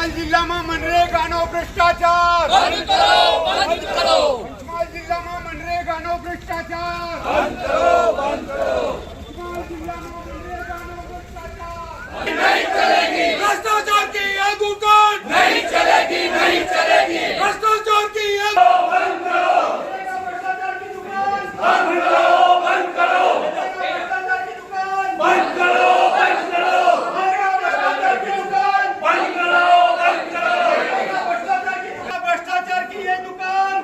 પંચમહાલ જિલ્લામાં મનરેગાનો ભ્રષ્ટાચાર. બંધ કરો બંધ કરો. પંચમહાલ જિલ્લામાં મનરેગાનો ભ્રષ્ટાચાર. બંધ કરો બંધ કરો.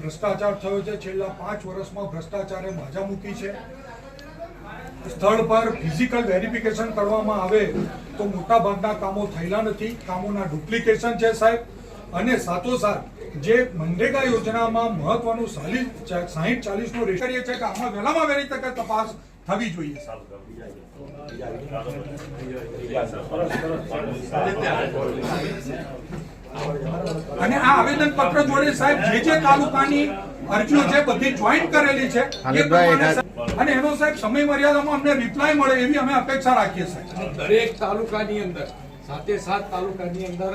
ભ્રષ્ટાચાર થયો છે. છેલ્લા પાંચ વર્ષમાં ભ્રષ્ટાચારે માજા મૂકી છે. સ્થળ પર ફિઝિકલ વેરિફિકેશન કરવામાં આવે તો મોટાભાગના કામો થયેલા નથી. કામોના ડુપ્લિકેશન છે સાહેબ. અને સાથોસાથ જે મનરેગા યોજનામાં મહત્વનું સાહીઠ સાહીઠ ચાલીસનો રેટ કરીએ છીએ કે આમાં વહેલામાં વહેલી તકે તપાસ થવી જોઈએ અને આ આવેદન પત્ર જોડે સાહેબ જે જે તાલુકાની અરજીઓ છે બધી જોઈન્ટ કરેલી છે. અને એનો સાહેબ સમય મર્યાદામાં અમને રિપ્લાય મળે એવી અમે અપેક્ષા રાખીએ સાહેબ. દરેક તાલુકાની અંદર સાતે સાત તાલુકાની અંદર